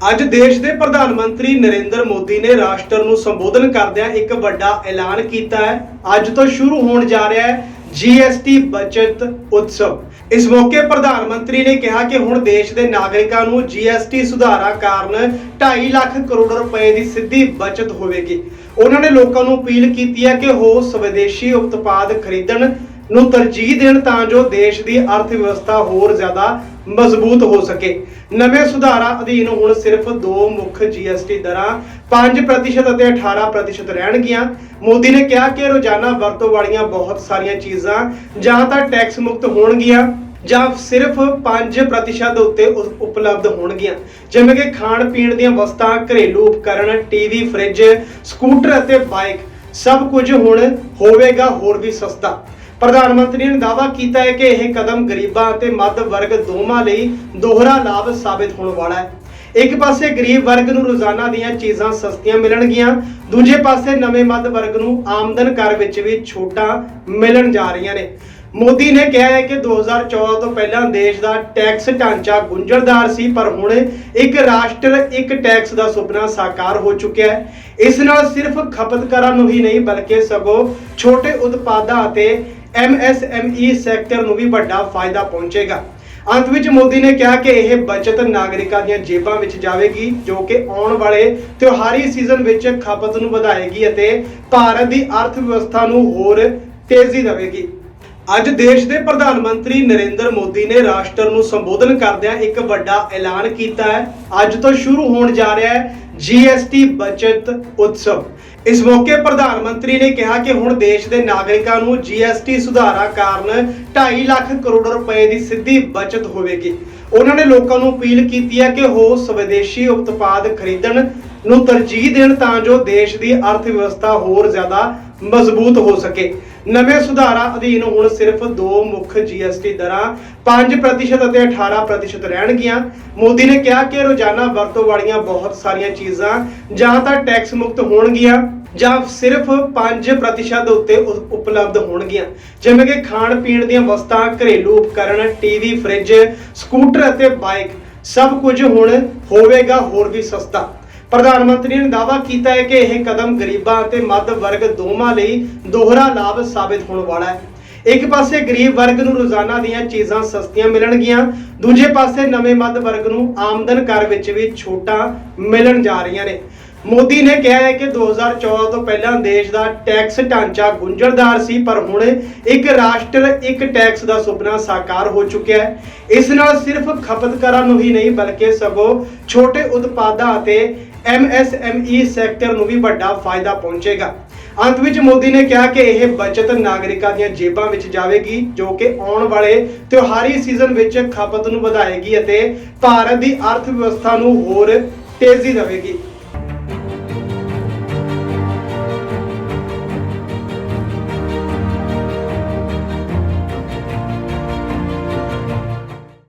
ਅੱਜ ਦੇਸ਼ ਦੇ ਪ੍ਰਧਾਨ ਮੰਤਰੀ ਨਰਿੰਦਰ ਮੋਦੀ ਨੇ ਰਾਸ਼ਟਰ ਨੂੰ ਸੰਬੋਧਨ ਕਰਦਿਆਂ ਇੱਕ ਵੱਡਾ ਐਲਾਨ ਕੀਤਾ ਹੈ। ਅੱਜ ਤੋਂ ਸ਼ੁਰੂ ਹੋਣ ਜਾ ਰਿਹਾ ਹੈ ਜੀਐਸਟੀ ਬਚਤ ਉਤਸਵ। ਇਸ ਮੌਕੇ ਪ੍ਰਧਾਨ ਮੰਤਰੀ ਨੇ ਕਿਹਾ ਕਿ ਹੁਣ ਦੇਸ਼ ਦੇ ਨਾਗਰਿਕਾਂ ਨੂੰ ਜੀਐਸਟੀ ਸੁਧਾਰਾਂ ਕਾਰਨ 2.5 ਲੱਖ ਕਰੋੜ ਰੁਪਏ ਦੀ ਸਿੱਧੀ ਬਚਤ ਹੋਵੇਗੀ। ਉਹਨਾਂ ਨੇ ਲੋਕਾਂ ਨੂੰ ਅਪੀਲ ਕੀਤੀ ਹੈ ਕਿ ਉਹ ਸਵਦੇਸ਼ੀ ਉਤਪਾਦ ਖਰੀਦਣ ਨੂੰ ਤਰਜੀਹ ਦੇਣ ਤਾਂ ਜੋ ਦੇਸ਼ ਦੀ ਅਰਥ ਵਿਵਸਥਾ ਹੋਰ ਜ਼ਿਆਦਾ ਮਜ਼ਬੂਤ ਹੋ ਸਕੇ। ਨਵੇਂ ਸੁਧਾਰਾਂ ਅਧੀਨ ਹੁਣ ਸਿਰਫ ਦੋ ਮੁੱਖ ਜੀਐਸਟੀ ਦਰਾਂ 5% ਅਤੇ 18% ਰਹਿਣਗੀਆਂ। ਮੋਦੀ ਨੇ ਕਿਹਾ ਕਿ ਰੋਜ਼ਾਨਾ ਵਰਤੋਂ ਵਾਲੀਆਂ ਬਹੁਤ ਸਾਰੀਆਂ ਚੀਜ਼ਾਂ ਜਾਂ ਤਾਂ ਟੈਕਸ ਮੁਕਤ ਹੋਣਗੀਆਂ ਜਾਂ ਸਿਰਫ 5% ਉੱਤੇ ਉਪਲਬਧ ਹੋਣਗੀਆਂ। ਜਿਵੇਂ ਕਿ ਖਾਣ ਪੀਣ ਦੀਆਂ ਵਸਤਾਂ, ਘਰੇਲੂ ਉਪਕਰਨ ਟੀਵੀ ਫ੍ਰਿਜ, ਸਕੂਟਰ ਅਤੇ ਬਾਈਕ। ਸਭ ਕੁਝ ਹੁਣ ਹੋਵੇਗਾ ਹੋਰ ਵੀ ਸਸਤਾ। ਪ੍ਰਧਾਨ ਮੰਤਰੀ ਨੇ ਦਾਅਵਾ ਕੀਤਾ ਹੈ ਕਿ ਇਹ ਕਦਮ ਗਰੀਬਾਂ ਅਤੇ ਮੱਧ ਵਰਗ ਦੋਵਾਂ ਲਈ ਦੋਹਰਾ ਲਾਭ ਸਾਬਿਤ ਹੋਣ ਵਾਲਾ ਹੈ। ਇੱਕ ਪਾਸੇ ਗਰੀਬ ਵਰਗ ਨੂੰ ਰੋਜ਼ਾਨਾ ਦੀਆਂ ਚੀਜ਼ਾਂ ਸਸਤੀਆਂ ਮਿਲਣਗੀਆਂ, ਦੂਜੇ ਪਾਸੇ ਨਵੇਂ ਮੱਧ ਵਰਗ ਨੂੰ ਆਮਦਨ ਕਰ ਵਿੱਚ ਵੀ ਛੋਟਾਂ ਮਿਲਣ ਜਾ ਰਹੀਆਂ ਨੇ। ਮੋਦੀ ਨੇ ਕਿਹਾ ਹੈ ਕਿ 2014 ਤੋਂ ਪਹਿਲਾਂ ਦੇਸ਼ ਦਾ ਟੈਕਸ ਢਾਂਚਾ ਗੁੰਝਲਦਾਰ ਸੀ, ਪਰ ਹੁਣ ਇੱਕ ਰਾਸ਼ਟਰ, ਇੱਕ ਟੈਕਸ ਦਾ ਸੁਪਨਾ ਸਾਕਾਰ ਹੋ ਚੁੱਕਿਆ ਹੈ। ਇਸ ਨਾਲ ਸਿਰਫ ਖਪਤਕਾਰਾਂ ਨੂੰ ਹੀ ਨਹੀਂ, ਬਲਕਿ ਸਗੋਂ ਛੋਟੇ ਉਤਪਾਦਾਂ ਅਤੇ MSME ਸੈਕਟਰ ਨੂੰ ਵੀ ਵੱਡਾ ਫਾਇਦਾ ਪਹੁੰਚੇਗਾ। ਅੰਤ ਵਿੱਚ ਮੋਦੀ ਨੇ ਕਿਹਾ ਕਿ ਇਹ ਬਚਤ ਨਾਗਰਿਕਾਂ ਦੀਆਂ ਜੇਬਾਂ ਵਿੱਚ ਜਾਵੇਗੀ, ਜੋ ਕਿ ਆਉਣ ਵਾਲੇ ਤਿਉਹਾਰੀ ਸੀਜ਼ਨ ਵਿੱਚ ਖਪਤ ਨੂੰ ਵਧਾਏਗੀ ਅਤੇ ਭਾਰਤ ਦੀ ਅਰਥ ਵਿਵਸਥਾ ਨੂੰ ਹੋਰ ਤੇਜ਼ੀ ਦੇਵੇਗੀ। ਅੱਜ ਦੇਸ਼ ਦੇ ਪ੍ਰਧਾਨ ਮੰਤਰੀ ਨਰਿੰਦਰ ਮੋਦੀ ਨੇ ਰਾਸ਼ਟਰ ਨੂੰ ਸੰਬੋਧਨ ਕਰਦਿਆਂ ਇੱਕ ਵੱਡਾ ਐਲਾਨ ਕੀਤਾ ਹੈ। ਅੱਜ ਤੋਂ ਸ਼ੁਰੂ ਹੋਣ ਜਾ ਰਿਹਾ ਹੈ ਜੀਐਸਟੀ ਬਚਤ ਉਤਸਵ। ਇਸ ਮੌਕੇ ਪ੍ਰਧਾਨ ਮੰਤਰੀ ਨੇ ਕਿਹਾ ਕਿ ਹੁਣ ਦੇਸ਼ ਦੇ ਨਾਗਰਿਕਾਂ ਨੂੰ ਜੀਐਸਟੀ ਸੁਧਾਰਾਂ ਕਾਰਨ 2.5 ਲੱਖ ਕਰੋੜ ਰੁਪਏ ਦੀ ਸਿੱਧੀ ਬਚਤ ਹੋਵੇਗੀ। ਉਹਨਾਂ ਨੇ ਲੋਕਾਂ ਨੂੰ ਅਪੀਲ ਕੀਤੀ ਹੈ ਕਿ ਉਹ ਸਵਦੇਸ਼ੀ ਉਤਪਾਦ ਖਰੀਦਣ ਨੂੰ ਤਰਜੀਹ ਦੇਣ ਤਾਂ ਜੋ ਦੇਸ਼ ਦੀ ਅਰਥ ਵਿਵਸਥਾ ਹੋਰ ਜ਼ਿਆਦਾ ਮਜ਼ਬੂਤ ਹੋ ਸਕੇ। ਨਵੇਂ ਸੁਧਾਰਾਂ ਅਧੀਨ ਹੁਣ ਸਿਰਫ ਦੋ ਮੁੱਖ ਜੀਐਸਟੀ ਦਰਾਂ 5% ਅਤੇ 18% ਰਹਿਣਗੀਆਂ। ਮੋਦੀ ਨੇ ਕਿਹਾ ਕਿ ਰੋਜ਼ਾਨਾ ਵਰਤੋਂ ਵਾਲੀਆਂ ਬਹੁਤ ਸਾਰੀਆਂ ਚੀਜ਼ਾਂ ਜਾਂ ਤਾਂ ਟੈਕਸ ਮੁਕਤ ਹੋਣਗੀਆਂ ਜਾਂ ਸਿਰਫ 5% ਉੱਤੇ ਉ- ਉਪਲਬਧ ਹੋਣਗੀਆਂ। ਜਿਵੇਂ ਕਿ ਖਾਣ ਪੀਣ ਦੀਆਂ ਵਸਤਾਂ, ਘਰੇਲੂ ਉਪਕਰਨ ਟੀਵੀ ਫ੍ਰਿਜ ਸਕੂਟਰ ਅਤੇ ਬਾਈਕ ਸਭ ਕੁਝ ਹੁਣ ਹੋਵੇਗਾ ਹੋਰ ਵੀ ਸਸਤਾ। ਪ੍ਰਧਾਨ ਮੰਤਰੀ ਨੇ ਦਾਅਵਾ ਕੀਤਾ ਹੈ ਕਿ ਇਹ ਕਦਮ ਗਰੀਬਾਂ ਅਤੇ ਮੱਧ ਵਰਗ ਦੋਵਾਂ ਲਈ ਦੋਹਰਾ ਲਾਭ ਸਾਬਿਤ ਹੋਣ ਵਾਲਾ ਹੈ। ਇੱਕ ਪਾਸੇ ਗਰੀਬ ਵਰਗ ਨੂੰ ਰੋਜ਼ਾਨਾ ਦੀਆਂ ਚੀਜ਼ਾਂ ਸਸਤੀਆਂ ਮਿਲਣਗੀਆਂ, ਦੂਜੇ ਪਾਸੇ ਨਵੇਂ ਮੱਧ ਵਰਗ ਨੂੰ ਆਮਦਨ ਕਰ ਵਿੱਚ ਵੀ ਛੋਟਾਂ ਮਿਲਣ ਜਾ ਰਹੀਆਂ ਨੇ। ਮੋਦੀ ਨੇ ਕਿਹਾ ਹੈ ਕਿ 2014 ਤੋਂ ਪਹਿਲਾਂ ਦੇਸ਼ ਦਾ ਟੈਕਸ ਢਾਂਚਾ ਗੁੰਝਲਦਾਰ ਸੀ, ਪਰ ਹੁਣ ਇੱਕ ਰਾਸ਼ਟਰ, ਇੱਕ ਟੈਕਸ ਦਾ ਸੁਪਨਾ ਸਾਕਾਰ ਹੋ ਚੁੱਕਿਆ ਹੈ। ਇਸ ਨਾਲ ਸਿਰਫ ਖਪਤਕਾਰਾਂ ਨੂੰ ਹੀ ਨਹੀਂ, ਬਲਕਿ ਸਗੋਂ ਛੋਟੇ ਉਤਪਾਦਾਂ ਅਤੇ MSME ਸੈਕਟਰ ਨੂੰ ਵੀ ਵੱਡਾ ਫਾਇਦਾ ਪਹੁੰਚੇਗਾ। ਅੰਤ ਵਿੱਚ ਮੋਦੀ ਨੇ ਕਿਹਾ ਕਿ ਇਹ ਬਚਤ ਨਾਗਰਿਕਾਂ ਦੀਆਂ ਜੇਬਾਂ ਵਿੱਚ ਜਾਵੇਗੀ, ਜੋ ਕਿ ਆਉਣ ਵਾਲੇ ਤਿਉਹਾਰੀ ਸੀਜ਼ਨ ਵਿੱਚ ਖਪਤ ਨੂੰ ਵਧਾਏਗੀ ਅਤੇ ਭਾਰਤ ਦੀ ਅਰਥ ਵਿਵਸਥਾ ਨੂੰ ਹੋਰ ਤੇਜ਼ੀ ਦੇਵੇਗੀ।